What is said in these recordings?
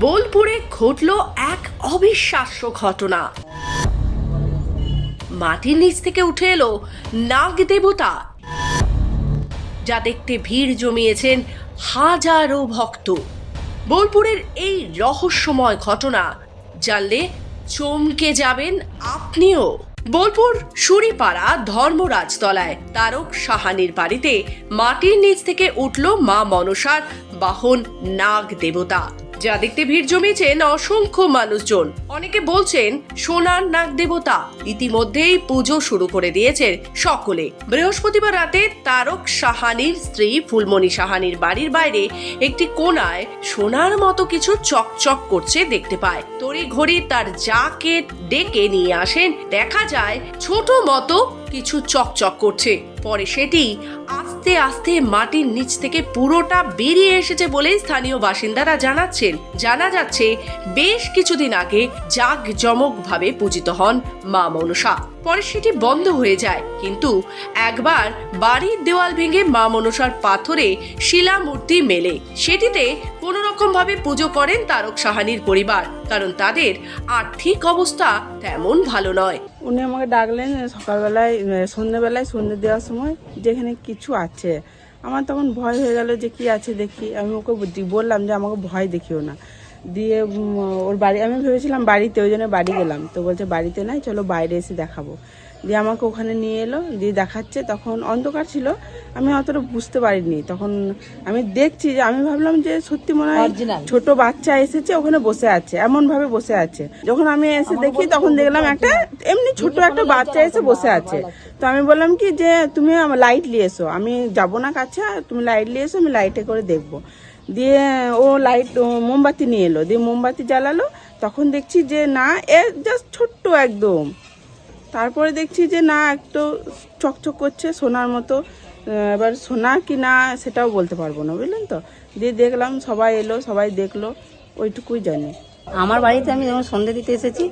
বোলপুরে ঘটল এক অবিশ্বাস্য ঘটনা। মাটির নিচ থেকে উঠে এলো নাগ দেবতা, যা দেখতে ভিড় জমিয়েছেন হাজারো ভক্ত। বোলপুরের এই রহস্যময় ঘটনা জানলে চমকে যাবেন আপনিও। বোলপুর সুরিপাড়া ধর্মরাজতলায় তারক সাহানির বাড়িতে মাটির নিচ থেকে উঠল মা মনসার বাহন নাগ দেবতা। যা দেখতে ভিড় জমিয়েছেন অসংখ্য মানুষজন। অনেকে বলছেন, সোনার নাগ দেবতা। ইতিমধ্যেই পুজো শুরু করে দিয়েছেন সকলে। বৃহস্পতিবার রাতে তারক সাহানির স্ত্রী ফুলমণি সাহানির বাড়ির বাইরে একটি কোনায় সোনার মতো কিছু চকচক করছে দেখতে পায়। তড়ি ঘড়ি তার যাকে ডেকে নিয়ে আসেন। দেখা যায়, ছোট মতো কিছু চকচক করছে। পরে সেটি আস্তে আস্তে আস্তে মাটির নিচ থেকে পুরোটা বেরিয়ে এসেছে বলে স্থানীয় বাসিন্দারা জানাচ্ছেন। জানা যাচ্ছে, বেশ কিছুদিন আগে জাগ জমক ভাবে পূজিত হন মা মনসা। পরে সেটি বন্ধ হয়ে যায়। কিন্তু একবার বাড়ির দেওয়াল ভেঙে মা মনসার পাথরে শিলামূর্তি মেলে। সেটিতে কোনো রকম ভাবে পুজো করেন তারক সাহানির পরিবার, কারণ তাদের আর্থিক অবস্থা তেমন ভালো নয়। উনি আমাকে ডাকলেন সকালবেলায় সন্ধ্যেবেলায়, সন্ধ্যে দেওয়ার সময় যেখানে কিছু আছে। আমার তখন ভয় হয়ে গেল যে কি আছে দেখি। আমি ওকে বললাম যে আমাকে ভয় দেখিও না। দিয়ে ওর বাড়ি আমি ভেবেছিলাম বাড়িতে ওই জন্য বাড়ি গেলাম। তো বলছে বাড়িতে নাই চলো বাইরে এসে দেখাবো। দিয়ে আমাকে ওখানে নিয়ে এলো দিয়ে দেখাচ্ছে। তখন অন্ধকার ছিল আমি অতটা বুঝতে পারিনি। তখন আমি দেখছি যে আমি ভাবলাম যে সত্যি মনে হয় ছোট বাচ্চা এসেছে ওখানে বসে আছে এমন ভাবে বসে আছে। যখন আমি এসে দেখি তখন দেখলাম একটা এমনি ছোট একটা বাচ্চা এসে বসে আছে। তো আমি বললাম কি যে তুমি লাইট নিয়ে এসো। আমি যাব না কাছে তুমি লাইট নিয়ে এসো আমি লাইটে করে দেখব। দিয়ে ও লাইট মোমবাতি নিয়ে এলো। দিয়ে মোমবাতি জ্বালালো। তখন দেখছি যে, না, এ জাস্ট ছোট্ট একদম। তারপরে দেখছি যে, না, একটু চকচক করছে সোনার মতো। এবার সোনা কি না, সেটাও বলতে পারব না, বুঝলেন তো? দিয়ে দেখলাম সবাই এলো, সবাই দেখল, ওইটুকুই জানি। আমার বাড়িতে আমি যখন সন্ধে দিতে এসেছি,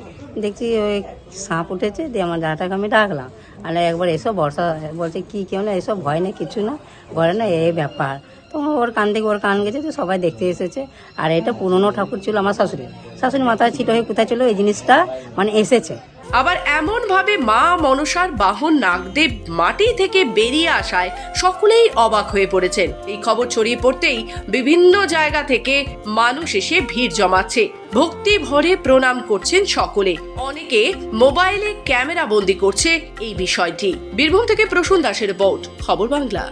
দেখছি ওই সাপ উঠেছে, দিয়ে আমার দাদাটাকে আমি ডাকলাম। আর একবার এসব বর্ষা বলছে, কি কেউ না এসব ভয় না কিছু না। ঘরে না এই ব্যাপার। তো ওর কান থেকে, ওর কান গেছে তো সবাই দেখতে এসেছে। আর এটা পুরনো ঠাকুর ছিল আমার শাশুড়ি। শাশুড়ি মাথায় ছিটো হয়ে কোথায় ছিল এই জিনিসটা মানে এসেছে। আবার এমন ভাবে মা মনসার বাহন নাগদেব মাটি থেকে বেরিয়ে আসায় সকলেই অবাক হয়ে পড়েছেন। এই খবর ছড়িয়ে পড়তেই বিভিন্ন জায়গা থেকে মানুষ এসে ভিড় জমাচ্ছে। ভক্তি ভরে প্রণাম করছেন সকলে। অনেকে মোবাইলে ক্যামেরা বন্দি করছে এই বিষয়টি। বীরভূম থেকে প্রসূন দাসের রিপোর্ট, খবর বাংলা।